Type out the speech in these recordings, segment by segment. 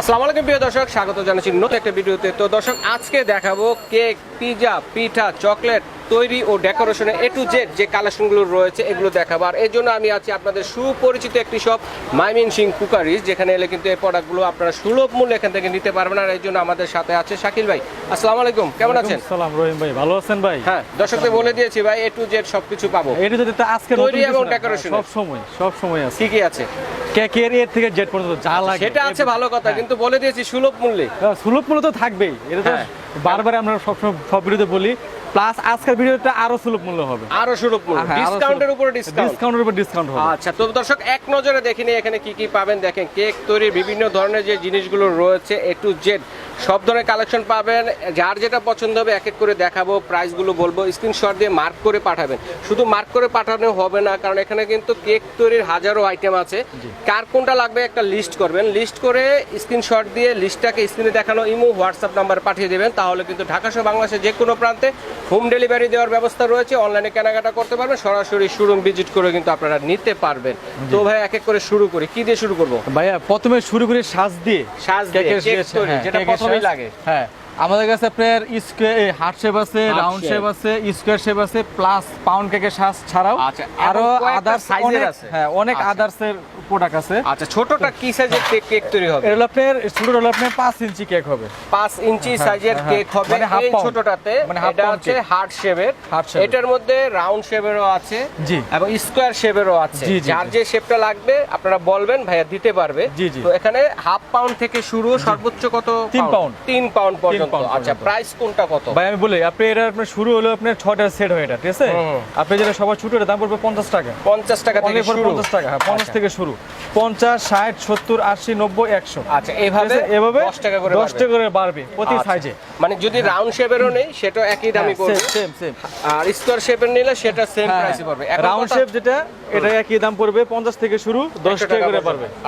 আসসালামু আলাইকুম প্রিয় দর্শক, স্বাগত জানাচ্ছি নতুন একটা ভিডিওতে। তো দর্শক, আজকে দেখাবো কেক, পিজা, পিঠা, চকলেট তৈরি ও ডেকোরেশনে এ টু জেড যে কালেকশনগুলো রয়েছে এগুলো দেখাবো। আর এর জন্য আমি আছি আপনাদের সুপরিচিত একটি শপ মাইমিন সিং কুকারিজ যেখানে এলে কিন্তু এই প্রোডাক্টগুলো আপনারা সুলভ মূল্যে এখান থেকে নিতে পারবেন। আর এই জন্য আমাদের সাথে আছে শাকিল ভাই। আসসালামু আলাইকুম কেমন আছেন? সালাম রহিম ভাই ভালো আছেন ভাই? হ্যাঁ দর্শকদের বলে দিয়েছি ভাই এ টু জেড সবকিছু পাবো। এটা যদি তো আজকে তৈরি এবং ডেকোরেশন সব সময় সব সময় আছে। কি কি আছে? কেকের এর থেকে জেড পর্যন্ত যা লাগে সেটা আছে ভালো কথা কিন্তু বলে দিয়েছি সুলভ মূল্যে হ্যাঁ, সুলভ মূল্য তো থাকবেই। এটা তো হ্যাঁ। বারবার আমরা সবসময় সব ভিডিওতে বলি প্লাস আজকের ভিডিওটা আরও সুলভ মূল্য হবে। আরও সুলভ মূল্য হ্যাঁ, ডিসকাউন্টের। উপরে ডিসকাউন্ট। ডিসকাউন্টের উপর ডিসকাউন্ট হবে। আচ্ছা তো দর্শক এক নজরে দেখে নিই এখানে কি কি পাবেন। দেখেন কেক তৈরির বিভিন্ন ধরনের যে জিনিসগুলো রয়েছে এ টু জেড সব ধরনের কালেকশন পাবেন। যার যেটা পছন্দ হবে এক এক করে দেখাবো প্রাইসগুলো বলব স্ক্রিনশট দিয়ে মার্ক করে পাঠাবেন। শুধু মার্ক করে পাঠানো হবে না কারণ এখানে কিন্তু কেক তৈরির হাজারো আইটেম আছে। কার কোনটা লাগবে একটা লিস্ট করবেন। লিস্ট করে স্ক্রিনশট দিয়ে লিস্টটাকে স্ক্রিনে দেখানো ইমো হোয়াটসঅ্যাপ নাম্বার পাঠিয়ে দেবেন। তাহলে কিন্তু ঢাকা সহ বাংলাদেশের যে কোনো প্রান্তে হোম ডেলিভারি দেওয়ার ব্যবস্থা রয়েছে। অনলাইনে কেনাকাটা করতে পারবেন। সরাসরি শোরুম ভিজিট করে কিন্তু আপনারা নিতে পারবেন। তো ভাই এক এক করে শুরু করি। কি দিয়ে শুরু করব? ভাইয়া প্রথমে শুরু করি সাজ দিয়ে সাজ দিয়ে, হ্যাঁ, যেটা কেকের শেষ। লাগে। হ্যাঁ আমাদের কাছে আপনার স্কোয়ার হার্ট শেপ আছে রাউন্ড শেপ আছে স্কোয়ার শেপ আছে প্লাস পাউন্ড কেকের সাজ ছাড়াও আচ্ছা, আরও আদার সাইজের আদার্স size আছে। হ্যাঁ অনেক আচ্ছা। প্রোডাক্ট আছে। আচ্ছা ছোটটা কি সাইজের কেক তৈরি হবে? এটা আপনার ছোট হলো আপনার পাঁচ ইঞ্চি কেক হবে। পাঁচ ইঞ্চি সাইজের হ্যাঁ, কেক হবে। মানে এই ছোটটাতে মানে এটা হচ্ছে হার্ট শেপের এটার মধ্যে রাউন্ড শেপেরও আছে জি। এবং স্কোয়ার শেপেরও আছে। যার যে শেপটা লাগবে আপনারা বলবেন ভাইয়া দিতে পারবে। তো এখানে হাফ পাউন্ড থেকে শুরু সর্বোচ্চ কত তিন পাউন্ড তিন পাউন্ড পর্যন্ত। আচ্ছা প্রাইস কোনটা কত? ভাই আমি বলি আপনি এটা আপনার শুরু হলো আপনার ছটা সেট হয় এটা ঠিক আছে? আপনি যেটা সবার ছোট এটা দাম পড়বে পঞ্চাশ টাকা। পঞ্চাশ টাকা থেকে অনলি শুরু। পঞ্চাশ টাকা হ্যাঁ পঞ্চাশ আচ্ছা। থেকে শুরু। পঞ্চাশ ষাট সত্তর আশি নব্বই একশো। আচ্ছা এইভাবে এভাবে দশ টাকা করে দশ টাকা করে বাড়বে প্রতি আচ্ছা। সাইজে মানে যদি রাউন্ড শেপেরও নেই সেটা একই দামই পড়বে। সেম সেম আর স্কোয়ার শেপের নিলে সেটা সেম হ্যাঁ, প্রাইসে পড়বে। রাউন্ড শেপ যেটা এটা একই দাম পড়বে পঞ্চাশ থেকে শুরু দশ টাকা করে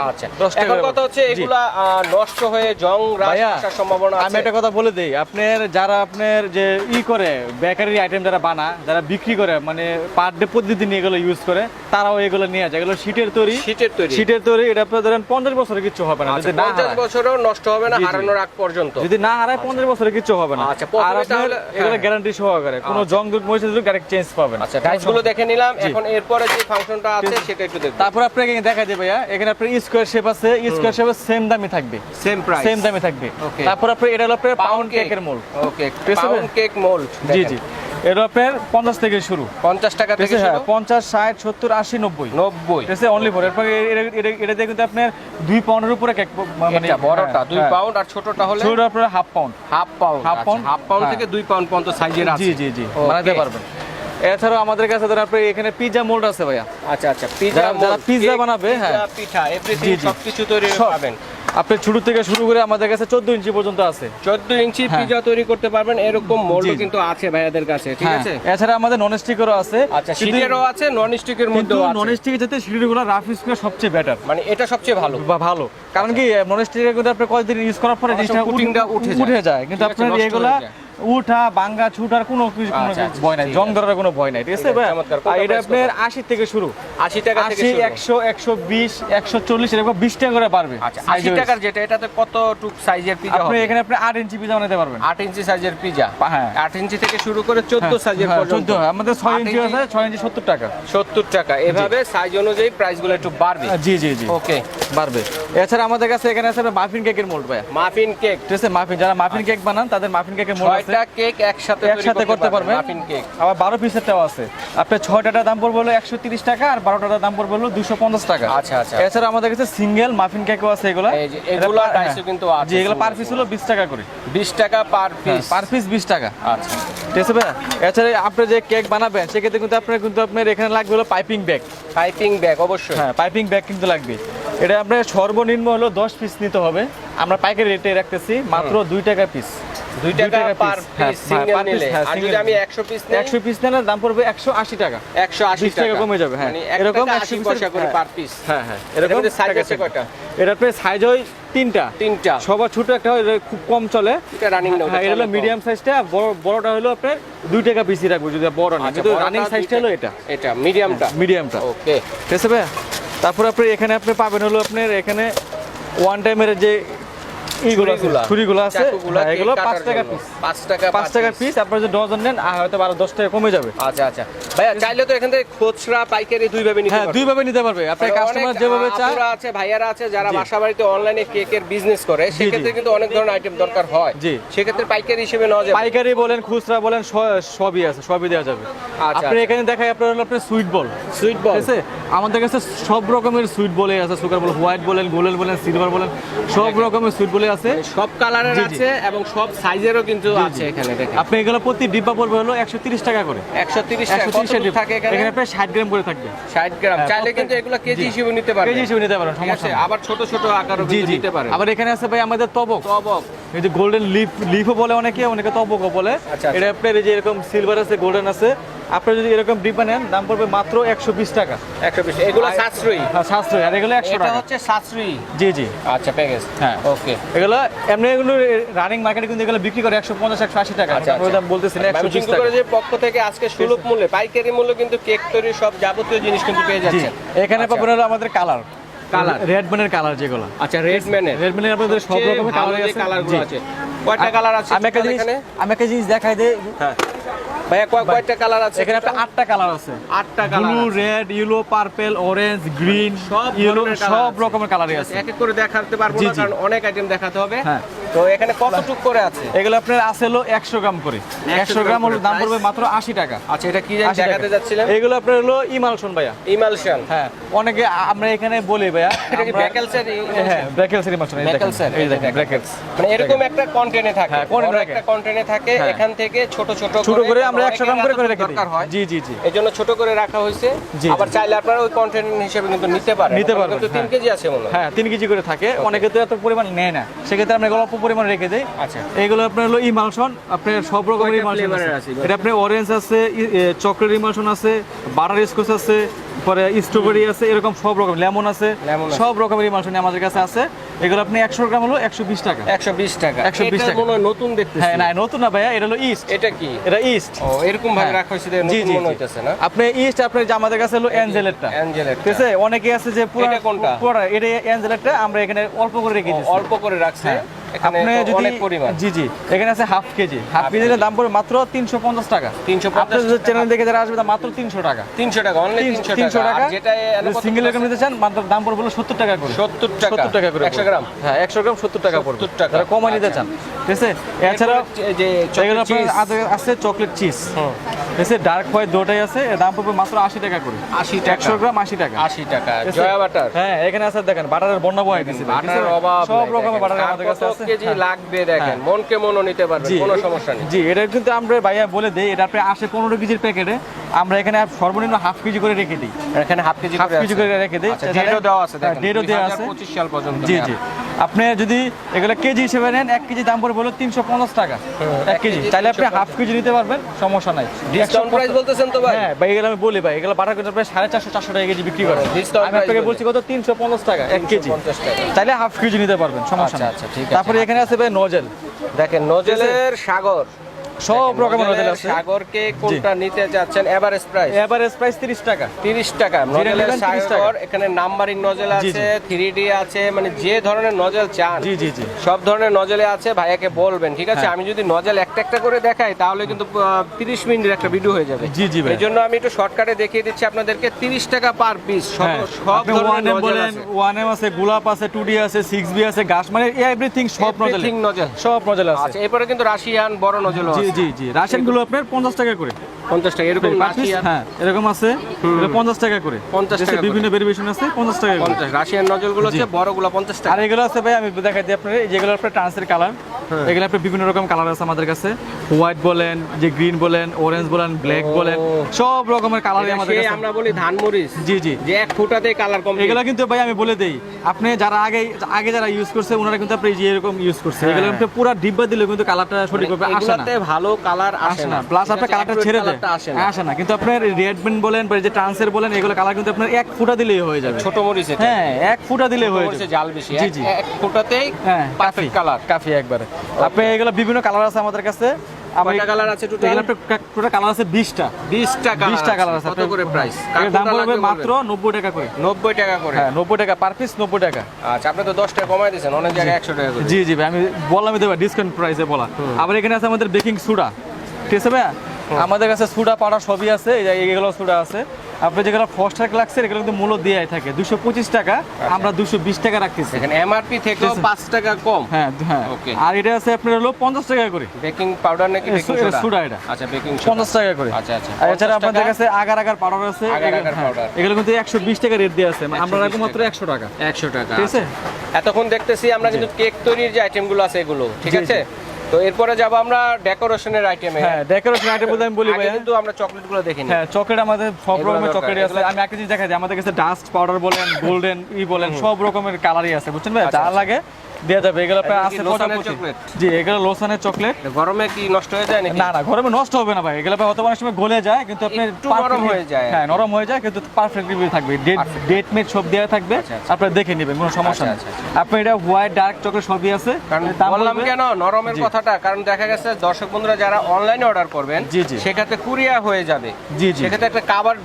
আচ্ছা। 10 টাকা কথা হচ্ছে এগুলা নষ্ট হয়ে জং আসার সম্ভাবনা আমি একটা কথা বলে দিই। আপনার যারা আপনার যে ই করে বেকারি আইটেম যারা বানা যারা বিক্রি করে মানে পার ডে প্রতিদিন এগুলো ইউজ করে তারাও এগুলো নিয়ে যায়। এগুলো শীটের তৈরি। শীটের তৈরি। শীটের তৈরি এটা আপনার ধরেন পঞ্চাশ বছরে কিচ্ছু হবে না। আচ্ছা, যদি না 50 বছরও নষ্ট হবে না। হারানোর আগ পর্যন্ত। যদি না হারায় পঞ্চাশ বছরে কিচ্ছু হবে না। আচ্ছা, আর আপনার এগুলো। গ্যারান্টি সহকারে। কোনো আচ্ছা। জং দুধ মরিচে দুধ ডাইরেক্ট চেঞ্জ পাবেন। আচ্ছা গাছগুলো দেখে নিলাম। এখন এরপরে যে ফাংশনটা আছে সেটা একটু দেখুন তারপর আপনাকে এখানে দেখা যাবে ভাইয়া। এখানে আপনার স্কোয়ার শেপ আছে। স্কোয়ার শেপের সেম দামই থাকবে। সেম প্রাইস সেম দামে থাকবে। তারপর আপনার এটা হলো আপনার পাউন্ড কেকের mould okay pound cake mould জি জি। এটা আপনার পঞ্চাশ থেকে শুরু। 50 টাকা থেকে হ্যাঁ পঞ্চাশ ষাট সত্তর আশি নব্বই। 90 ঠিক আছে অনলি ফর এরপর এটা- এটা এটা কিন্তু আপনার দুই পাউন্ডের উপরে কেক মানে বড়টা হ্যাঁ, 2 হ্যাঁ। পাউন্ড আর ছোটটা হলে ছোটটা আপনার half pound half pound half pound, half pound হ্যাঁ। থেকে 2 পাউন্ড পর্যন্ত সাইজের আছে। জি জি জি বানাতে পারবেন। এছাড়াও আমাদের কাছে ধরেন আপনার এখানে পিজা মোল্ড আছে ভাইয়া। আচ্ছা আচ্ছা পিজা যারা- যারা বানাবে, হ্যাঁ। পিঠা এভরিথিং। সবকিছু তৈরি। পাবেন। আপনি ছোট থেকে শুরু করে আমাদের কাছে চোদ্দ ইঞ্চি পর্যন্ত আছে। 14 ইঞ্চি হ্যাঁ। পিজা তৈরি করতে পারবেন এরকম মোল্ড কিন্তু আছে ভাইয়াদের কাছে ঠিক হ্যাঁ, আছে? এছাড়া আমাদের নন স্টিকেরও আছে। আচ্ছা কিন্তু- আছে নন স্টিকের মধ্যেও নন আছে। স্টিকের যেতে সিঁড়িগুলো রাফ স্কুয়ার সবচেয়ে বেটার মানে এটা সবচেয়ে ভালো। বা ভালো। কারণ কি নন স্টিকের কিন্তু আপনি কয়েকদিন ইউজ করার পরে জিনিসটা উঠে যায়। কিন্তু আপনার এগুলা। উঠা বাঙ্গা ছুটার কোনো কিছু আচ্ছা, আচ্ছা, ভয় নাই জং ধরার কোনো ভয় নাই ঠিক আছে ভাই? আর এটা আপনার আশি থেকে শুরু। 80 টাকা আশি একশো একশো বিশ একশো চল্লিশ এরকম বিশ টাকা করে পারবে আচ্ছা Size 80 wise। টাকার যেটা এটাতে কত টুক সাইজের পিজা আপনি এখানে আপনি আট ইঞ্চি পিজা বানাতে পারবেন। 8 ইঞ্চি সাইজের পিজা হ্যাঁ। 8 ইঞ্চি থেকে শুরু করে 14 সাইজের হ্যাঁ, পর্যন্ত। আমাদের ছয় ইঞ্চি আছে ছয় ইঞ্চি সত্তর টাকা। 70 টাকা। এভাবে সাইজ অনুযায়ী প্রাইসগুলো একটু বাড়বে। জি জি জি। ওকে বাড়বে। এছাড়া আমাদের কাছে এখানে আছে মাফিন কেকের মোল্ড ভাইয়া মাফিন কেক ঠিক আছে মাফিন যারা মাফিন কেক বানান তাদের মাফিন কেকের মোল্ড আছে। ছয়টা কেক একসাথে একসাথে করতে পারবেন কেক আবার বারো পিসেরটাও আছে। আপনার ছয়টার দাম পড়বে হলো একশো তিরিশ টাকা আর বারোটার দাম পড়বে হলো দুশো পঞ্চাশ টাকা। আচ্ছা, আচ্ছা। এছাড়া আমাদের কাছে সিঙ্গেল মাফিন কেকও আছে এগুলো। এগুলো এটা পা- ডাইসও। কিন্তু আছে এগুলো পার পিস হলো বিশ টাকা করে। 20 টাকা পার পিস পার পিস বিশ টাকা। আচ্ছা। ঠিক আছে এছাড়া আপনি যে কেক বানাবেন সেক্ষেত্রে কিন্তু আপনার কিন্তু আপনার এখানে লাগবে হলো পাইপিং ব্যাগ পাইপিং ব্যাগ অবশ্যই। হ্যাঁ পাইপিং ব্যাগ কিন্তু লাগবে। এটা আপনার সর্বনিম্ন হলো দশ পিস নিতে হবে। আমরা পাইকারি রেটে রাখতেছি মাত্র দুই টাকা পিস 2 টাকা হ্যাঁ, হ্যাঁ, যদি আমি নিলে। 100 পিস নেই? পিস নেন দাম পড়বে একশো আশি টাকা। 180 বিশ টাকা কমে যাবে, হ্যাঁ। মানে এরকম এরকম 100 80 পয়সা করে হ্যাঁ। Per piece. হ্যাঁ হ্যাঁ এরকম এরকম সাইজ আছে আছে। কয়টা? এটা সাইজ হয় তিনটা। তিনটা। সবার ছোট একটা খুব কম চলে। এটা রানিং না হ্যাঁ এটা হলো মিডিয়াম সাইজটা বড় বড়টা হলো আপনার দুই টাকা পিসি রাখব যদি বড় না কিন্তু রানিং সাইজটা হলো এটা। এটা মিডিয়ামটা মিডিয়ামটা ওকে ঠিক আছে ভাই তারপর আপনি এখানে আপনি পাবেন হলো আপনার এখানে ওয়ান টাইমের যে এইগুলো ছুরিগুলো আছে। হ্যাঁ, এগুলো পাঁচ টাকা পিস পাঁচ টাকা পাঁচ টাকা পিস আপনার যদি ডজন নেন হয়তো বারো দশ টাকা কমে যাবে। আচ্ছা আচ্ছা। ভাইয়া চাইলে তো এখান থেকে খুচরা পাইকারি দুই ভাবে নিতে হ্যাঁ পারবে। দুই ভাবে নিতে পারবে। আপনার কাস্টমার যেভাবে চায়। আছে ভাইয়ারা আছে যারা বাসা বাড়িতে অনলাইনে কেকের বিজনেস করে সেক্ষেত্রে কিন্তু অনেক ধরনের আইটেম দরকার হয়। জি। সেক্ষেত্রে পাইকারি হিসেবে নেওয়া যাবে। পাইকারি বলেন খুচরা বলেন সবই আছে সবই দেওয়া যাবে। আচ্ছা, আপনি আচ্ছা। এখানে দেখাই আপনার হলো আপনার সুইট বল সুইট বল আছে? আমাদের কাছে সব রকমের সুইট বলে আছে সুগার বল হোয়াইট বলেন গোল্ডেন বলেন সিলভার বলেন সব রকমের সুইট বলে আছে? সব কালারের। আছে এবং সব সাইজেরও কিন্তু আছে এখানে দেখেন। আপনি এগুলো প্রতি ডিব্বা পড়বে হলো একশো তিরিশ টাকা করে। একশো তিরিশ টাকা একশো কত তিরিশ থাকে এখানে? এখানে প্রায় ষাট গ্রাম করে থাকবে। ষাট গ্রাম। হ্যাঁ, চাইলে কিন্তু এগুলো কেজি হিসেবে নিতে পারবে কেজি হিসেবে নিতে পারেন আছে সমস্যা নেই। আবার ছোট ছোট আকারও কিন্তু নিতে পারে আবার এখানে আছে ভাই আমাদের তবক। তবক। এই যে গোল্ডেন লিফ লিফও বলে অনেকে অনেকে তবকও বলে। আচ্ছা। এটা আপনার এই যে এরকম সিলভার আছে গোল্ডেন আছে। আপনার যদি এরকম ডিব্বা নেন দাম পড়বে মাত্র একশো বিশ টাকা। একশো বিশ এগুলো সাশ্রয়ী? হ্যাঁ সাশ্রয় আর এগুলো একশো এটা টাকা। হচ্ছে সাশ্রয়ী? জি জি। আচ্ছা প্যাকেজ হ্যাঁ। ওকে এগুলো এমনি এগুলো রানিং মার্কেটে কিন্তু এগুলো বিক্রি করে একশো পঞ্চাশ একশো আশি টাকা। আচ্ছা, আচ্ছা। দাম বলতেছি না একশো বিশ টাকা। কলেজের পক্ষ থেকে আজকে সুলভ মূল্যে পাইকারি মূল্য কিন্তু কেক তৈরি সব যাবতীয় জিনিস কিন্তু পেয়ে যাচ্ছে এখানে পাবেন হলো আমাদের কালার Colour। রেড ম্যানের কালার যেগুলো। আচ্ছা রেড ম্যানের রেড ম্যানের আপনাদের সব রকমের কালার আছে। কালারগুলো আছে। কয়টা কালার আছে আমি একটা জিনিস আমি একটা জিনিস দেখাই দিই। হ্যাঁ। ভাইয়া কয়- কয়টা কালার আছে? এখানে আপনার আটটা কালার আছে। আটটা colour blue red yellow purple orange green সব ইয়েলো সব রকমের কালারই আছে। এক এক করে দেখাতে পারব না কারণ অনেক আইটেম দেখাতে হবে। হ্যাঁ। তো এখানে কতটুক করে আছে? এগুলো আপনার আছে হলো একশো গ্রাম করে। একশো গ্রাম হলো দাম পড়বে মাত্র আশি টাকা। আচ্ছা এটা কি দেখাতে যাচ্ছিলেন? এগুলো আপনার হলো ইমালশন ভাইয়া। ইমালশন। হ্যাঁ অনেকে আমরা এখানে বলি ভাইয়া হ্যাঁ ব্র্যাকেলসের ইমালশন এই দেখেন এই দেখেন ব্র্যাকেলস মানে এরকম একটা কন্টেনে থাকে। হ্যাঁ, থাকে। একটা কন্টেনে থাকে হ্যাঁ। এখান থেকে ছোট ছোট ছোট করে আমরা অনেকের একশো গ্রাম করে করে রেখে দিই। জি জি জি। এই জন্য ছোট করে রাখা হয়েছে। আবার চাইলে আপনারা ওই কন্টেন্ট হিসেবে কিন্তু নিতে পারেন। নিতে পারবেন, কিন্তু হ্যাঁ। কেজি আছে মনে হয়। হ্যাঁ তিন কেজি করে থাকে। অনেকে তো এত পরিমাণ নেয় না। সেক্ষেত্রে আমরা অল্প পরিমাণ রেখে দেই। আচ্ছা। এগুলো আপনার হলো ইমালশন। আপনার সব রকমের ইমালশন আছে? এটা আপনার অরেঞ্জ আছে চকলেট ইমালশন আছে বাটার স্কচ আছে পরে স্ট্রবেরি আছে এরকম সব রকম লেমন আছে সব রকমের ইমালশন আমাদের কাছে আছে। এগুলো আপনি একশো গ্রাম হলো একশো বিশ টাকা। একশো বিশ টাকা। 120 এটা টাকা। নতুন দেখতে হ্যাঁ না নতুন না ভাইয়া এটা হলো ইস্ট এটা কি? এটা ইস্ট এরকম ভাবে হ্যাঁ। রাখা হয়েছে জি জি মনে হইতেছে না? আপনি ইস্ট আপনার যে আমাদের কাছে হলো অ্যাঞ্জেলেটটা অ্যাঞ্জেলেট ঠিক আছে? অনেকে আছে যে পুরো কোনটা? পুরো এটা অ্যাঞ্জেলেটটা আমরা এখানে অল্প করে রেখে দিয়েছি। অল্প করে রাখছে। হ্যাঁ। আপনি যদি জি জি। এখানে আছে হাফ কেজি। হাফ কেজির দাম পড়বে মাত্র তিনশো পঞ্চাশ টাকা। 350 আপনার চ্যানেল দেখে যারা আসবে মাত্র তিনশো টাকা। তিনশো টাকা অনলি তিনশো তিনশো টাকা। যেটা সিঙ্গেল এরকম নিতে চান মাত্র দাম পড়বে সত্তর টাকা করে। সত্তর টাকা। সত্তর টাকা করে একশো। গ্রাম। হ্যাঁ একশো গ্রাম সত্তর টাকা পড়বে। 70 টাকা। যারা কমা নিতে আচ্ছা। চান। ঠিক আছে? এছাড়া যে আছে- চকলেট চিজ। ঠিক ডার্ক হোয়াইট দুটাই আছে দাম পড়বে মাত্র আশি টাকা করে। 80 টাকা। একশো গ্রাম আশি টাকা। আশি টাকা। জয়া বাটার। হ্যাঁ এখানে আছে দেখেন বাটারের বন্যা বয় দিচ্ছে বাটার অভাব সব রকমের বাটার আমাদের কাছে আছে। কেজি হ্যাঁ। লাগবে দেখেন হ্যাঁ। মনকে মনও নিতে পারবেন কোনো সমস্যা নেই। জি এটা কিন্তু আমরা ভাইয়া বলে দেই এটা আপনি আসে পনেরো কেজির প্যাকেটে। আমরা এখানে সর্বনিম্ন হাফ কেজি করে রেখে দিই। এখানে হাফ কেজি হাফ কেজি করে রেখে দিই। আচ্ছা ডেটও দেওয়া আছে ডেটও দেওয়া আছে। 2025 সাল পর্যন্ত জি জি। আপনি যদি এগুলো কেজি হিসেবে নেন এক কেজি দাম পড়বে হলো তিনশো পঞ্চাশ টাকা। এক কেজি। কেজি চাইলে আপনি হাফ কেজি নিতে পারবেন সমস্যা নাই। ডিসকাউন্ট প্রাইস বলতেছেন তো ভাই? হ্যাঁ ভাই এগুলো আমি বলি ভাই এগুলো বাটার কিন্তু প্রায় সাড়ে চারশো চারশো টাকা কেজি বিক্রি করে। আমি আপনাকে বলছি কত? তিনশো পঞ্চাশ টাকা এক কেজি। 350 টাকা। চাইলে হাফ কেজি নিতে পারবেন সমস্যা আচ্ছা, আচ্ছা, ঠিক আছে। তারপরে এখানে আছে ভাই নজেল। দেখেন নজেলের সাগর। সব রকমের আছে। সাগরকে কোনটা নিতে যাচ্ছেন? এভারেজ প্রাইস এভারেজ প্রাইস তিরিশ টাকা। 30 টাকা। নজেলের নেবেন 30 টাকা। সাগর এখানে নাম্বারিং নজেল আছে 3D আছে মানে যে ধরনের নজেল চান জি জি জি। সব ধরনের নজলে আছে ভাইয়াকে বলবেন ঠিক আছে? হ্যাঁ। আমি যদি নজল একটা একটা করে দেখাই তাহলে কিন্তু আহ, 30 মিনিটের একটা ভিডিও হয়ে যাবে। জি, জি ভাই। এই জন্য আমি একটু শর্টকাটে দেখিয়ে দিচ্ছি আপনাদেরকে 30 টাকা পার পিস সব হ্যাঁ, সব ধরনের নজল আছে। ওয়ান এম আছে গোলাপ আছে টু ডি আছে সিক্স বি আছে গাছ মানে এভরিথিং সব নজল সব নজল আছে। আচ্ছা এরপরে কিন্তু রাশিয়ান বড় নজল জি জি জি রাশিয়ানগুলো আপনার পঞ্চাশ টাকা করে। 50 টাকা এরকম হ্যাঁ এরকম আছে। এটা পঞ্চাশ টাকা করে। 50 টাকা বিভিন্ন ভেরিয়েশন আছে পঞ্চাশ টাকা 50 রাশিয়ান নজলগুলো হচ্ছে বড়গুলো 50 টাকা। আর এগুলো আছে ভাই আমি দেখাই দিই আপনার যেগুলো আপনার ট্রান্সের কালার এগুলো আপনার বিভিন্ন রকম কালার আছে আমাদের কাছে। হোয়াইট বলেন যে গ্রিন বলেন অরেঞ্জ বলেন ব্ল্যাক বলেন সব রকমের কালার আমাদের কাছে। আমরা বলি ধানমরিচ জি জি। যে এক ফুটাতেই কালার এগুলো কিন্তু ভাই আমি বলে দেই আপনি যারা আগে আগে যারা ইউজ করছে ওনারা কিন্তু আপনি যে এরকম ইউজ করছে। এগুলো আপনি পুরো ডিব্বা দিলে কিন্তু কালারটা সঠিকভাবে আসে না। ভালো কালার আসে আসে না। প্লাস আপনার আছে? কালারটা ছেড়ে দেয়। কালারটা আসে না। আসে না। কিন্তু আপনার রেডমেন বলেন বা যে ট্রান্সের বলেন এগুলো কালার কিন্তু আপনার এক ফুটা দিলেই হয়ে যাবে। ছোট মরিচ হ্যাঁ এক ফুটা দিলে হয়ে যাবে। জাল বেশি জি, জি। এক ফুটাতেই হ্যাঁ কালার কাফি। একবারে। আপনি এগুলো বিভিন্ন কালার আছে আমাদের কাছে। কয়টা কালার আছে টোটাল টোটাল কালার আছে বিশটা। 20 টাকা 20 কালার আছে। কত করে প্রাইস দাম পড়বে মাত্র নব্বই টাকা করে। 90 টাকা করে। হ্যাঁ টাকা পার পিস নব্বই টাকা। আচ্ছা আপনি তো 10 টাকা কমাই দিয়েছেন অনেক জায়গায় 100 টাকা করে। জি জি ভাই আমি বললামই দেবো ডিসকাউন্ট প্রাইসে বলা। আবার এখানে আছে আমাদের বেকিং সুডা ঠিক আছে ভাই আমাদের কাছে সুডা পাড়া সবই আছে এগুলো সুডা আছে। আপনি যেগুলো ফার্স্ট ফস্টার লাগছে এগুলো কিন্তু মূল্য দেওয়াই থাকে। দুশো পঁচিশ টাকা আমরা দুশো বিশ টাকা রাখতেছি। এখানে এমআরপি থেকেও 5 টাকা কম? হ্যাঁ হ্যাঁ। Okay. আর এটা আছে আপনার হলো পঞ্চাশ টাকা করে। বেকিং পাউডার নাকি সোডা? এটা। আচ্ছা বেকিং পঞ্চাশ টাকা করে। আচ্ছা আচ্ছা। এছাড়া 50 আপনাদের কাছে আগার আগার পাউডার আছে। এগুলো- হ্যাঁ। এগুলো কিন্তু একশো বিশ টাকা রেট দিয়ে আছে। আমরা 120 রাখব মাত্র একশো টাকা। 100 টাকা ঠিক আছে? এতক্ষণ দেখতেছি আমরা কিন্তু কেক তৈরির যে আইটেমগুলো আছে এগুলো ঠিক আছে? তো এরপরে যাব আমরা ডেকোরেশনের আইটেমে হ্যাঁ ডেকোরেশন আইটেম বলতে আমি বলি ভাইয়া। কিন্তু আমরা চকলেটগুলো দেখিনি। হ্যাঁ চকলেট আমাদের সব রকমের চকলেট আছে। আমি একটা জিনিস দেখাই আমাদের কাছে ডাস্ট পাউডার বলেন গোল্ডেন ই বলেন সব রকমের কালারই আছে বুঝছেন ভাই আচ্ছা, যা লাগে দেওয়া যাবে। এগুলো এগুলো আছে চকলেট? জি এগুলো লোসানের চকলেট। গরমে কি নষ্ট হয়ে যায় নাকি? না না গরমে নষ্ট হবে না ভাই। এগুলো অনেক সময় গলে যায় কিন্তু আপনি নরম হয়ে যায়। হ্যাঁ নরম হয়ে যায় কিন্তু পারফেক্টলি থাকবে। ডেট ডেট মেট সব দেওয়া থাকবে। আচ্ছা, আচ্ছা। আপনারা দেখে নেবেন কোনো সমস্যা নেই। আচ্ছা, আপনি এটা হোয়াইট ডার্ক চকলেট সবই আছে। কারণ বললাম কেন নরমের কথাটা কারণ দেখা গেছে দর্শক বন্ধুরা যারা অনলাইনে অর্ডার করবেন জি, জি। সেক্ষেত্রে কুরিয়ার হয়ে যাবে। জি, জি। সেক্ষেত্রে একটা কাবার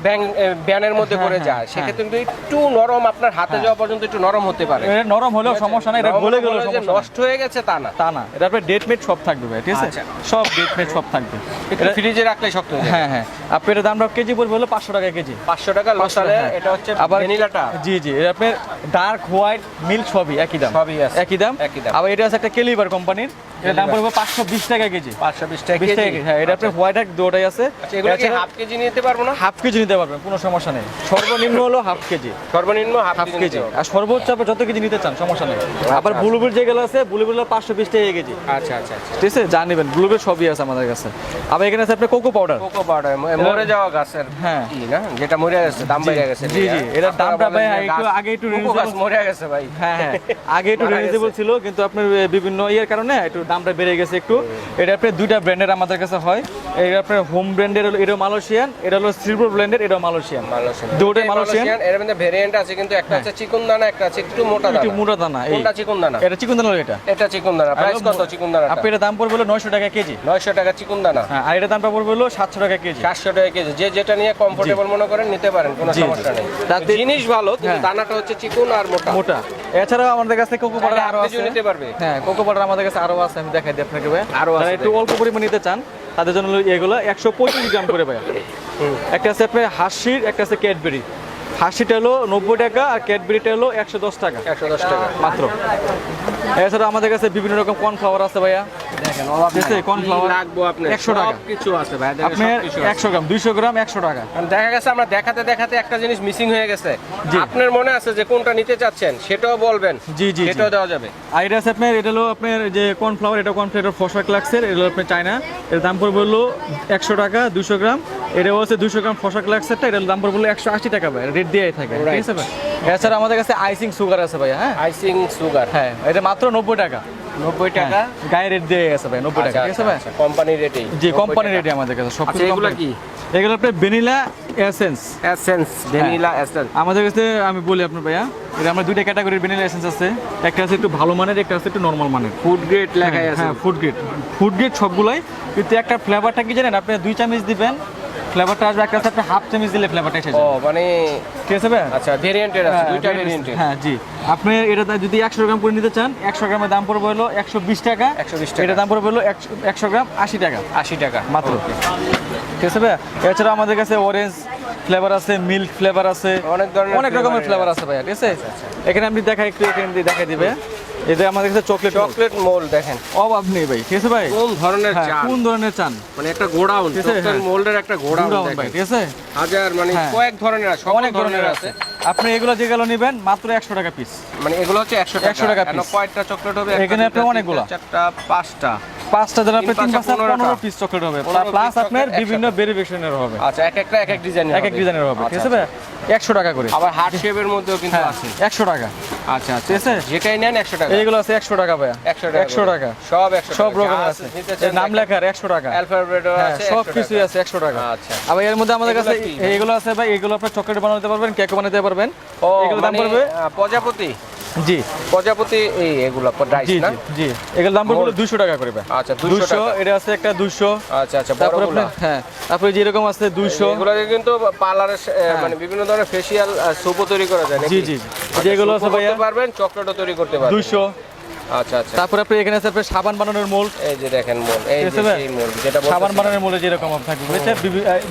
ব্যানের মধ্যে হ্যাঁ, পড়ে হ্যাঁ, যায়। সেক্ষেত্রে কিন্তু একটু নরম আপনার হাতে যাওয়া পর্যন্ত একটু নরম হতে পারে। নরম হলেও সমস্যা নাই এটা গলে যে সমস্যা নষ্ট হয়ে গেছে তা না। তা না। এটা আপনার ডেট মেট সব থাকবে ভাই ঠিক আছে? আচ্ছা। সব ডেট মেট সব থাকবে। এটা- ফ্রিজে রাখলে শক্ত হয়ে হ্যাঁ হ্যাঁ। আপনি এটা দামটা কেজি পড়বে হলো পাঁচশো টাকা কেজি। পাঁচশো টাকা লসালে হ্যাঁ। এটা হচ্ছে আবার ভ্যানিলাটা। জি জি। এটা আপনার ডার্ক হোয়াইট মিল্ক সবই একই দাম। সবই আছে। একই দাম। একই দাম। আবার এটা আছে একটা কেলিবার কোম্পানির এটা দাম পড়বে পাঁচশো বিশ টাকা কেজি। পাঁচশো বিশ টাকা কেজি। হ্যাঁ এটা আপনার হোয়াইট এক দুটাই আছে। আচ্ছা এগুলো হাফ কেজি নিতে পারব না? হাফ কেজি নিতে পারবেন কোনো সমস্যা নেই। সর্বনিম্ন হলো হাফ কেজি। সর্বনিম্ন হাফ কেজি আর সর্বোচ্চ আপনি যত কেজি নিতে চান সমস্যা নেই। আবার আচ্ছা। ব্লুবের যেগুলো আছে ব্লুবের পাঁচশো বিশ টাকা কেজি। আচ্ছা আচ্ছা আচ্ছা। ঠিক আছে? যা নেবেন ব্লুবের সবই আছে আমাদের কাছে। আবার এখানে আছে আপনার কোকো পাউডার কোকো পাউডার মরে যাওয়া গাছের হ্যাঁ। না? যেটা মরে গেছে দাম বেড়ে গেছে জি, জি, এটার দামটা ভাই একটু আগে একটু গাছ মরে গেছে ভাই। হ্যাঁ হ্যাঁ। আগে একটু রিজনেবল ছিল কিন্তু আপনার বিভিন্ন ইয়ের কারণে একটু দামটা বেড়ে গেছে একটু। এটা আপনার দুইটা ব্র্যান্ডের আমাদের কাছে হয়। এটা আপনার হোম ব্র্যান্ডের এটা মালয়েশিয়ান এটা হলো সিলভার ব্র্যান্ডের এটা মালয়েশিয়ান মালয়েশিয়ান দুটোই মালয়েশিয়ান এর মধ্যে ভেরিয়েন্ট আছে কিন্তু একটা আছে চিকন দানা একটা আছে একটু মোটা দানা। একটু মোটা দানা এই কোনটা চিকন দানা এটা চিকন দানা এটা? এটা চিকন দানা। প্রাইস কত চিকন দানাটা? আপনি এটা দাম পড়বে হলো নয়শো টাকা কেজি। 900 টাকা চিকন দানা। হ্যাঁ আর এটা দামটা পড়বে হলো সাতশো টাকা কেজি। 400 টাকা কেজি। যে যেটা নিয়ে কমফোর্টেবল মনে করেন নিতে পারেন কোনো। সমস্যা নেই। জিনিস ভালো কিন্তু হ্যাঁ। দানাটা হচ্ছে চিকন আর মোটা। মোটা। এছাড়াও আমাদের কাছে কোকো পাউডার আরও আছে। নিতে পারবে। হ্যাঁ কোকো পাউডার আমাদের কাছে আরও আছে আমি দেখাই দিই আপনাকে ভাই। আরও আছে একটু অল্প পরিমাণ নিতে চান তাদের জন্য এগুলো একশো পঁয়ত্রিশ গ্রাম করে ভাই। একটা আছে আপনার হাসির একটা আছে ক্যাডবেরি। হাসিটা হলো নব্বই টাকা আর ক্যাডবেরিটা হলো একশো দশ টাকা। 110 টাকা। মাত্র। এছাড়া আমাদের কাছে বিভিন্ন রকম কর্নফ্লাওয়ার আছে ভাইয়া। আপনার। 100 টাকা। কিছু আছে ভাই দেখেন আপনার সবকিছু আছে। একশো দুইশো গ্রাম একশো টাকা। কারণ দেখা গেছে আমরা দেখাতে দেখাতে একটা জিনিস মিসিং হয়ে গেছে। জি। আপনার মনে আছে যে কোনটা নিতে চাচ্ছেন সেটাও বলবেন। জি, জি। সেটাও দেওয়া যাবে। আছে আপনার এটা হলো আপনার যে কর্নফ্লাওয়ার এটা কর্নফ্লাওয়ার ফসফা ক্লাক্সের এটা হলো আপনার চায়না। এর দাম পড়বে হলো একশো টাকা দুশো গ্রাম। এটা হচ্ছে দুশো গ্রাম ফসফা ক্লাক্সেরটা এটার দাম পড়বে একশো আশি টাকা ভাই রেট দিয়ে থাকে ঠিক আছে ভাই? এছাড়া আমাদের কাছে আইসিং সুগার আছে ভাই হ্যাঁ? আইসিং সুগার হ্যাঁ এটা মাত্র নব্বই টাকা। নব্বই টাকা? হ্যাঁ, গায়ে রেট দিয়ে গেছে ভাই নব্বই টাকা ঠিক আছে ভাই? কোম্পানি জি কোম্পানি রেটে আমাদের কাছে সব আচ্ছা এগুলো কি? এগুলো আপনার vanilla essence essence vanilla essence আমাদের কাছে আমি বলি আপনার ভাইয়া এটা আমরা দুইটা ক্যাটাগরির ভ্যানিলা এসেন্স আছে। একটা আছে একটু ভালো মানের একটা আছে একটু নর্মাল মানের। ফুড গ্রেড লেখাই আছে। হ্যাঁ ফুড গ্রেড ফুড গ্রেড সবগুলাই। কিন্তু একটা ফ্লেভারটা কি জানেন আপনি দুই চামচ দিবেন ফ্লেভারটা আসবে একটা আপনি হাফ চামচ দিলে ফ্লেভারটা এসে ও মানে ঠিক আছে ভাই? আচ্ছা ভেরিয়েন্টের আছে দুইটা ভেরিয়েন্টের হ্যাঁ জি। আপনি এটা যদি একশো গ্রাম করে নিতে চান একশো গ্রামের দাম পড়বে হলো একশো বিশ টাকা। 120 টাকা। এটা দাম পড়বে হলো একশো গ্রাম আশি টাকা। আশি টাকা মাত্র। ঠিক আছে ভাই? এছাড়া আমাদের কাছে অরেঞ্জ ফ্লেভার আছে মিল্ক ফ্লেভার আছে অনেক ধরনের অনেক রকমের ফ্লেভার আছে। ভাইয়া ঠিক আছে? এখানে আপনি দেখাই একটু এখানে দিয়ে দেখাই দিবে। এটা আমাদের কাছে চকলেট চকলেট মোল দেখেন। অভাব নেই ভাই ঠিক আছে ভাই? কোন ধরনের চান কোন ধরনের চান মানে একটা গোডাউন চকলেট হ্যাঁ। মোল্ডের একটা গোডাউন ভাই ঠিক আছে? হাজার মানে হ্যাঁ। কয়েক ধরনের আছে অনেক ধরনের আছে। আপনি এগুলো যেগুলো নেবেন মাত্র একশো টাকা পিস মানে এগুলো হচ্ছে একশো 100 টাকা। পিস কয়েকটা চকলেট হবে? এখানে আপনি অনেকগুলা। চারটা পাঁচটা। পাঁচটা আপনি তিন পাঁচটা পনেরো পিস চকলেট হবে। প্লাস আপনার বিভিন্ন ভেরিয়েশনের হবে। আচ্ছা এক একটা এক এক ডিজাইন এক এক ডিজাইনের হবে। ঠিক আছে ভাই? একশো টাকা করে। আবার হার্ট শেপের মধ্যেও কিন্তু হ্যাঁ আছে। একশো টাকা। আচ্ছা আচ্ছা ঠিক আছে? যেটাই নেন একশো টাকা। এইগুলো আছে একশো টাকা ভাইয়া। একশো টাকা একশো টাকা। সব একশো সব রকমের আছে। নাম লেখার একশো টাকা। অ্যালফাবেটও হ্যাঁ আছে সব কিছুই আছে একশো টাকা। আচ্ছা। আবার এর মধ্যে আমাদের কাছে এইগুলো আছে ভাই এগুলো আপনার চকলেট বানাতে পারবেন কেকও বানাতে পারবেন। এগুলো দাম মানে, পড়বে? প্রজাপতি? জি। প্রজাপতি এই এগুলো ডাইস না? জি এগুলো দাম পড়বে দুশো টাকা করে আচ্ছা 200 টাকা। এটা আছে একটা দুশো আচ্ছা আচ্ছা তারপরে বড়গুলো। হ্যাঁ তারপরে যেরকম আছে 200 এগুলো কিন্তু পার্লারে মানে বিভিন্ন ধরনের ফেসিয়াল সোপও তৈরি করা যায় জি জি জি। যেগুলো আছে ভাইয়া। পারবেন চকলেটও তৈরি করতে পারবেন। দুইশো। আচ্ছা আচ্ছা। তারপরে আপনি এখানে আছে আপনার সাবান বানানোর মোল্ড এই যে দেখেন মোল এই যে আছে ভাই? যেটা সাবান বানানোর মোল্ডে যেরকম থাকবে বুঝেছে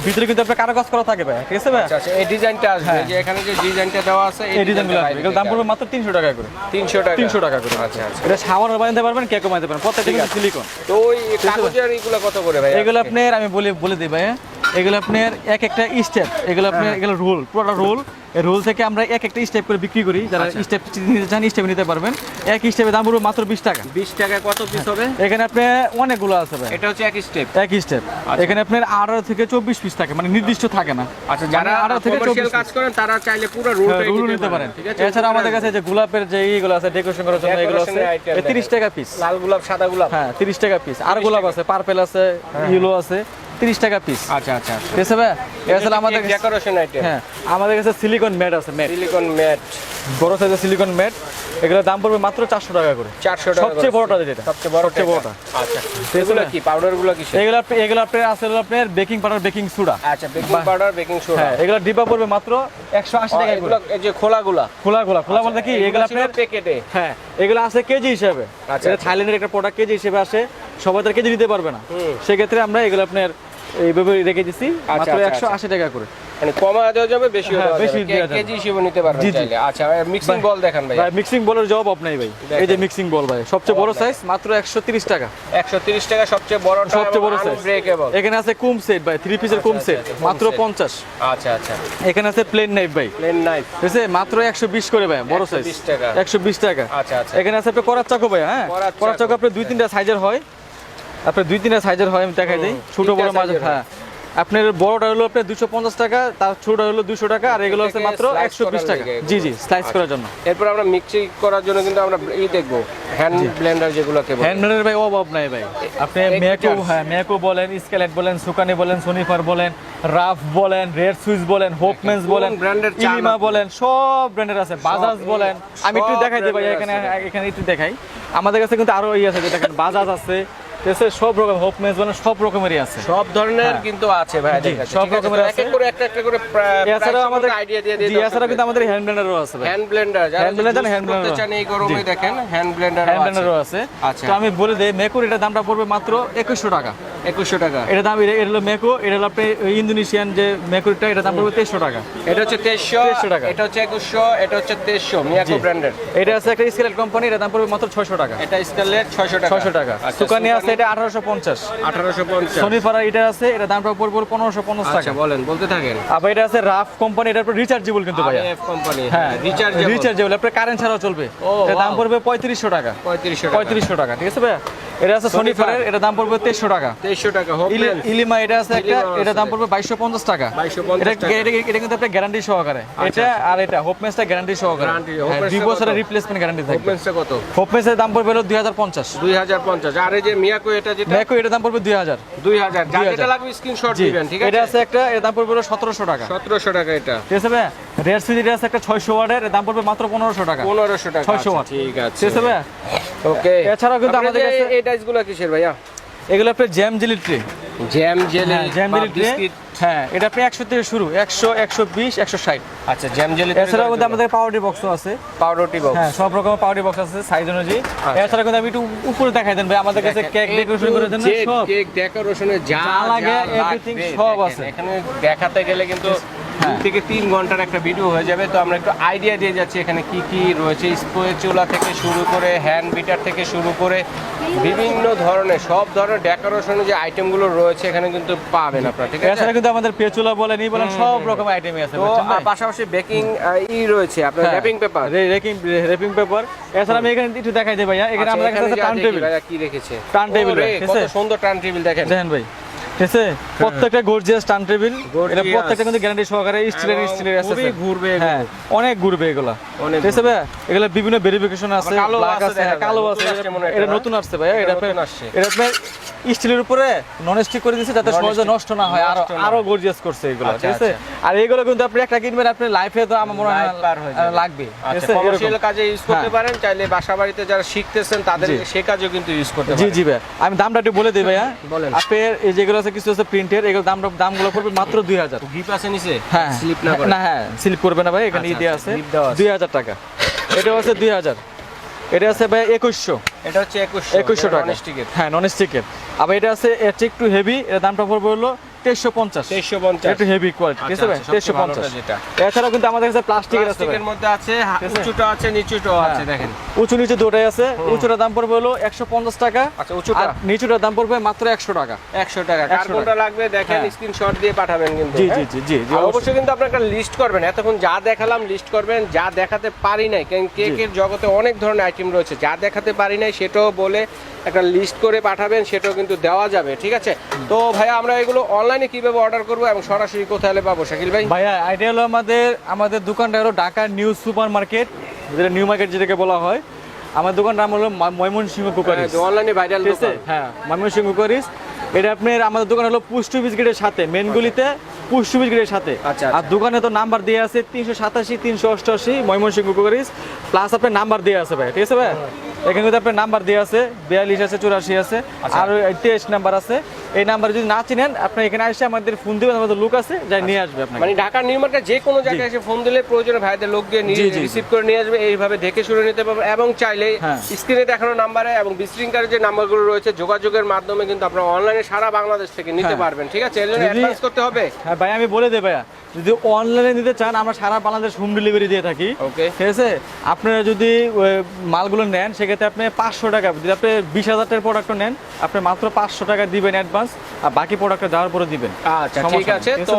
ভিতরে কিন্তু আপনার কারুকাজ করা থাকে ঠিক আছে ভাই? আচ্ছা আচ্ছা এই ডিজাইনটা আসবে। যে এখানে যে ডিজাইনটা দেওয়া আছে এই ডিজাইনগুলো আসবে। এগুলোর দাম পড়বে মাত্র তিনশো টাকা করে। 300 টাকা। 300 টাকা করে। আচ্ছা আচ্ছা। এটা সাবানও বানাতে পারবেন কেকও বানাতে পারবেন। প্রত্যেকটা কিন্তু সিলিকন তো ওই কাগজের এগুলো কত করে ভাই? এগুলো আপনার আমি বলে বলে দিই ভাই হ্যাঁ? এগুলো আপনার এক একটা স্টেপ এগুলো আপনার হ্যাঁ। এগুলো রোল পুরোটা রোল এই রুল থেকে আমরা এক একটা স্টেপ করে বিক্রি করি। যারা আচ্ছা। স্টেপ নিতে চান স্টেপ নিতে পারবেন। এক স্টেপের দাম মাত্র বিশ টাকা। 20 টাকায় কত পিস হবে? এখানে আপনি অনেকগুলো আছে ভাই। এটা হচ্ছে এক স্টেপ এক স্টেপ এখানে আপনার আঠারো থেকে চব্বিশ পিস থাকে মানে নির্দিষ্ট থাকে না। আচ্ছা যারা মানে আঠারো থেকে কমার্শিয়াল চব্বিশ কাজ করেন তারা চাইলে পুরো রুল নিতে পারেন। ঠিক আছে? এছাড়া আমাদের কাছে যে গোলাপের যে এইগুলো আছে ডেকোরেশন করার জন্য এগুলো আছে Decoration item তিরিশ টাকা পিস লাল গোলাপ সাদা গোলাপ। হ্যাঁ তিরিশ টাকা পিস আর গোলাপ আছে পার্পেল আছে ইয়েলো আছে। তিরিশ টাকা পিস আচ্ছা আচ্ছা ঠিক আছে ভাই? এছাড়া আমাদের ডেকোরেশন আইটেম হ্যাঁ আমাদের কাছে সিলিকন ম্যাট আছে ম্যাট সিলিকন ম্যাট বড় সাইজের সিলিকন ম্যাট এগুলোর দাম পড়বে মাত্র চারশো টাকা করে। 400 টাকা সবচেয়ে। বড়টা যেটা সবচেয়ে বড় সবচেয়ে বড়টা। আচ্ছা। এগুলো কি? পাউডারগুলো কি এগুলো এগুলো আপনি আছে আপনার বেকিং পাউডার বেকিং সোডা আচ্ছা বেকিং পাউডার বেকিং সোডা হ্যাঁ এগুলো ডিব্বা পড়বে মাত্র একশো আশি টাকা করে এগুলো এই যে খোলাগুলা? খোলা খোলা খোলা বলতে কি এগুলো আপনার প্যাকেটে হ্যাঁ এগুলো আছে কেজি হিসাবে। আচ্ছা, থাইল্যান্ডের একটা প্রোডাক্ট কেজি হিসেবে আসে। সবাই তার কেজি দিতে পারবে না। সেক্ষেত্রে আমরা এগুলো আপনার এইভাবে রেখে দিচ্ছি মাত্র আচ্ছা, একশো আশি টাকা করে। মানে কমা দেওয়া যাবে বেশি হ্যাঁ, বেশি যাবে। দেওয়া যাবে। কেজি হিসেবে নিতে পারবেন জি, জি। চাইলে? আচ্ছা মিক্সিং বল দেখান ভাই। ভাই মিক্সিং বলের জব অফ নাই ভাই। এই যে মিক্সিং বল ভাই সবচেয়ে বড় সাইজ মাত্র একশো তিরিশ টাকা। 130 টাকা সবচেয়ে বড় সবচেয়ে বড় size। এখানে আছে কুম সেট ভাই পিসের কুম সেট আচ্ছা, মাত্র কুম set। পঞ্চাশ। আচ্ছা আচ্ছা। এখানে আছে প্লেন নাইফ ভাই। প্লেন নাইফ মাত্র করে ভাই বড় সাইজ 120 টাকা। একশো বিশ টাকা। আচ্ছা আচ্ছা। এখানে আছে চাকু ভাই হ্যাঁ? করাত চাকু চাকু। আপনার দুই তিনটা সাইজের হয়। আপনার দুই তিনটা সাইজের হয় আমি দেখাই দিই। ছোট বড় size-এর হ্যাঁ। আপনার বড়টা হলো আপনার দুশো পঞ্চাশ টাকা তার ছোট হলো দুশো টাকা আর এগুলো হচ্ছে মাত্র একশো বিশ টাকা। জি জি স্লাইস করার জন্য। এরপর আমরা মিক্সিং করার জন্য কিন্তু আমরা ই দেখব। হ্যান্ড ব্লেন্ডার যেগুলোকে বলে। হ্যান্ডমেডের ভাই অভাব নাই ভাই। আপনি মেকো হ্যাঁ মেকো বলেন স্কেলেট বলেন সুকানি বলেন সোনিফার বলেন রাফ বলেন রেড সুইচ বলেন হোপমেন্স বলেন brand-এর ইলিমা বলেন সব ব্র্যান্ডের আছে। বাজাজ বলেন। আমি একটু দেখাই দিই ভাই এখানে এখানে একটু দেখাই। আমাদের কাছে কিন্তু আরও ইয়ে আছে দেখেন বাজাজ আছে আছে সব রকম বলেন সব রকমেরই আছে। সব ধরনের হ্যাঁ। কিন্তু আছে ভাই সব রকমের আছে। এক করে একটা একটা করে এছাড়াও আমাদের আইডিয়া দিয়ে দিয়ে জি এছাড়াও কিন্তু আমাদের হ্যান্ড ব্লেন্ডারও আছে ভাই। Hand blender Hand blender, juice hand চান এই গরমে দেখেন হ্যান্ড ব্লেন্ডার হ্যান্ড ব্লেন্ডারও আছে। আচ্ছা। তো আমি বলে দিই মেকুর এটার দামটা পড়বে মাত্র একুশশো টাকা। 2100 টাকা। এটা দাম এটা এটা হলো মেকো এটা হলো আপনি ইন্দোনেশিয়ান যে মেকুরিটা এটা দাম পড়বে তেইশশো টাকা। এটা হচ্ছে 2300 2300 টাকা। এটা হচ্ছে 2100 এটা হচ্ছে 2300 মিয়াকো ব্র্যান্ডের এটা আছে একটা স্কেলেট কোম্পানি এটা দাম পড়বে মাত্র ছয়শো টাকা। এটা স্টারলেট 600 টাকা। ছয়শো টাকা। আচ্ছা, সুকানি আছে এটা আঠারোশো পঞ্চাশ। 1850 সোনি এটা আছে এটা দামটা পড়বে পনেরোশো পঞ্চাশ আচ্ছা টাকা। বলেন বলতে থাকেন। আবার এটা আছে রাফ কোম্পানি এটা রিচার্জেবল কিন্তু ভাই রাফ কোম্পানি হ্যাঁ রিচার্জেবল রিচার্জেবল আপনার কারেন্ট ছাড়াও চলবে। এটা দাম পড়বে পঁয়ত্রিশশো টাকা। 3500 টাকা। পঁয়ত্রিশশো টাকা ঠিক আছে ভাইয়া? এটা আছে সোনি ফারের এটা দাম পড়বে টাকা। 2300 টাকা ইলিমা এটা আছে একটা এটা দাম পড়বে টাকা। 2250 এটা টাকা। এটা এটা কিন্তু গ্যারান্টি সহকারে। এটা আর এটা হোপমেসটা গ্যারান্টি সহকারে। হ্যাঁ, দুই বছরের রিপ্লেসমেন্ট গ্যারান্টি হোপমেন্সটা কত? হোপমেসের দাম পড়বে হলো দুই হাজার পঞ্চাশ। 2050 আর এই যে মিয়াকো এটা যেটা? ম্যাকো এটার দাম পড়বে দুই হাজার। 2000 যা 2000 যেটা লাগবে স্ক্রিনশট দিবেন ঠিক এটা আছে? আছে একটা এর দাম পড়বে হলো সতেরোশো টাকা। 1700 টাকা এটা। ঠিক আছে ভাই? রেড আছে একটা ছয়শো ওয়ার্ডের দাম পড়বে মাত্র পনেরোশো টাকা। 1500 টাকা 600 আচ্ছা, ঠিক আছে। ঠিক আছে ভাই? ওকে এছাড়াও কিন্তু আমাদের কাছে- এই ডাইসগুলো কিসের ভাইয়া? এগুলো আপনার jam jelly tray jam jelly হ্যাঁ জ্যাম জেলি ট্রে হ্যাঁ এটা আপনি একশো থেকে শুরু একশো একশো বিশ একশো ষাট। আচ্ছা জ্যাম জেলি এছাড়াও কিন্তু আমাদের পাউডার বক্সও আছে। পাউডারটি বক্স। হ্যাঁ সব রকমের পাউডার বক্স আছে সাইজ অনুযায়ী। এছাড়া কিন্তু আমি একটু উপরে দেখাই দেন ভাই আমাদের কাছে কেক ডেকোরেশন করে দেন সব। কেক ডেকোরেশনে যা লাগে, লাগবে, সব আছে। এখানে দেখাতে গেলে কিন্তু হ্যাঁ। থেকে তিন ঘণ্টার একটা ভিডিও হয়ে যাবে তো আমরা একটু আইডিয়া দিয়ে যাচ্ছি এখানে কি কি রয়েছে। থেকে শুরু করে হ্যান্ড বিটার থেকে শুরু করে বিভিন্ন ধরনের সব ধরনের ডেকোরেশনের যে আইটেমগুলো রয়েছে এখানে কিন্তু পাবেন আপনারা ঠিক আছে? কিন্তু আমাদের পেচুলা বলেন এই বলেন সব রকম আইটেমই আছে তো আর পাশাপাশি বেকিং ই রয়েছে আপনার। Wrapping paper wrapping wrapping paper এছাড়া আমি এখানে একটু দেখাই দেই ভাইয়া এখানে আমরা একটা টার্ন টেবিল কি রেখেছে? টার্ন টেবিল রেখেছে। কত সুন্দর টার্ন টেবিল দেখেন। দেখেন ভাই। ঠিক আছে? প্রত্যেকটা গর্জিয়াস টার্ন টেবিল এটা প্রত্যেকটা কিন্তু গ্যারান্টি সহকারে স্টিলের স্টিলের আছে খুবই ঘুরবে হ্যাঁ অনেক ঘুরবে এগুলা। অনেক ঠিক আছে ভাই? এগুলা বিভিন্ন ভেরিফিকেশন আছে কালো আছে হ্যাঁ। কালো আছে। হয় এটা নতুন আসছে ভাই এটা নতুন আসছে। এটা আপনার স্টিলের উপরে নন স্টিক করে দিয়েছে যাতে সহজে নষ্ট না হয় আরও আরও গর্জিয়াস করছে এগুলো আচ্ছা, ঠিক আছে? আর এগুলো কিন্তু আপনি একটা কিনবেন আপনি লাইফে তো আমার মনে হয় হয়ে। লাগবে আচ্ছা। কমার্শিয়াল কাজে ইউজ করতে হ্যাঁ। পারেন চাইলে বাসা বাড়িতে যারা শিখতেছেন তাদের সে কাজেও কিন্তু ইউজ করতে পারেন। জি ভাই। আমি দামটা একটু বলে দিই ভাইয়া বলেন। আপনার এই যেগুলো আছে কিছু আছে প্রিন্টের এগুলো দাম দামগুলো পড়বে মাত্র দুই হাজার। গিফট আছে নিচে? হ্যাঁ। স্লিপ না না হ্যাঁ স্লিপ করবে না ভাই এখানে ই দেওয়া আচ্ছা, আছে। দুই হাজার টাকা। এটা আছে দুই হাজার। এটা আছে ভাই একুশশো। এটা হচ্ছে একুশশো একুশশো টাকা। হ্যাঁ নন স্টিকের আবার এটা আছে এর একটু হেভি এর দামটা পড়বে হলো তেইশশো পঞ্চাশ। 2350 একটু হেভি কোয়ালিটি ঠিক আছে তেইশশো পঞ্চাশ। এছাড়াও কিন্তু আমাদের কাছে প্লাস্টিকের প্লাস্টিকের মধ্যে আছে হা- ঠিক আছে? উঁচুটা আছে নিচুটাও আছে। দেখেন। উঁচু নিচু দুটোই আছে। উঁচুটার দাম পড়বে হলো একশো পঞ্চাশ টাকা। আচ্ছা উঁচুটা? নিচুটার দাম পড়বে মাত্র একশো টাকা। 100 টাকা। কোনটা লাগবে দেখেন হ্যাঁ। স্ক্রিনশট দিয়ে পাঠাবেন কিন্তু জি জি হ্যাঁ? জি জি জি অবশ্যই। কিন্তু একটা লিস্ট করবেন। এতক্ষণ যা দেখালাম লিস্ট করবেন যা দেখাতে পারি নাই কারণ কেকের জগতে অনেক ধরনের আইটেম রয়েছে যা দেখাতে পারি নাই সেটাও বলে একটা লিস্ট করে পাঠাবেন সেটাও কিন্তু দেওয়া যাবে ঠিক আছে? তো ভাইয়া আমরা এগুলো অনলাইনে কীভাবে অর্ডার করব এবং সরাসরি কোথায় এলে পাবো শাকিল ভাই? ভাইয়া আইডিয়া হলো আমাদের আমাদের দোকানটা হলো ঢাকা নিউ সুপার মার্কেট যেটা নিউ মার্কেট যেটাকে বলা হয়। আমার দোকানের নাম হলো ময়মনসিংহ কুকারিস। অনলাইনে ভাইরাল ঠিক হ্যাঁ। ময়মনসিংহ কুকারিস। এটা আপনার আমাদের দোকান হলো পুষ্টু বিস্কিটের সাথে মেনগুলিতে পুষ্টু বিস্কিটের সাথে। আচ্ছা, আর দোকানে তো নাম্বার দিয়ে আছে তিনশো সাতাশি তিনশো অষ্টআশি ময়মনসিংহ কুকারিস প্লাস আপনার নাম্বার দিয়ে আছে ভাই ঠিক আছে ভাই? এখানে কিন্তু আপনার নাম্বার দিয়ে আছে বিয়াল্লিশ আছে চুরাশি আছে আচ্ছা। আর তেইশ নাম্বার আছে এই নাম্বার যদি না চিনেন আপনি এখানে এসে আমাদের ফোন দিবেন আমাদের লোক আছে যাই নিয়ে আসবে আপনাকে। মানে ঢাকার নিউ মার্কেট যে কোনো জায়গায় এসে ফোন দিলে প্রয়োজনে ভাইদের লোক দিয়ে নিয়ে। রিসিভ করে নিয়ে আসবে এইভাবে দেখে শুনে নিতে পারবে এবং চাইলে হ্যাঁ। স্ক্রিনে দেখানো নাম্বারে এবং ভিজিটিং কার্ডের যে নাম্বারগুলো রয়েছে যোগাযোগের মাধ্যমে কিন্তু আপনারা অনলাইনে সারা বাংলাদেশ থেকে নিতে হ্যাঁ। পারবেন ঠিক আছে? এর জন্য অ্যাডভান্স করতে হবে। হ্যাঁ ভাই আমি বলে দেই ভাইয়া যদি অনলাইনে নিতে চান আমরা সারা বাংলাদেশ হোম ডেলিভারি দিয়ে থাকি ওকে ঠিক আছে? আপনারা যদি মালগুলো নেন সেক্ষেত্রে আপনি পাঁচশো টাকা যদি আপনি বিশ হাজার টাকার প্রোডাক্ট নেন আপনি মাত্র পাঁচশো টাকা দিবেন অ্যাডভান্স আর বাকি প্রোডাক্টটা দেওয়ার পরে দিবেন। আচ্ছা ঠিক আছে। তো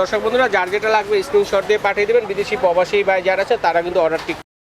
দর্শক বন্ধুরা যার যেটা লাগবে স্ক্রিনশট দিয়ে পাঠিয়ে দেবেন। বিদেশি প্রবাসী ভাই যারা আছে তারা কিন্তু অর্ডারটি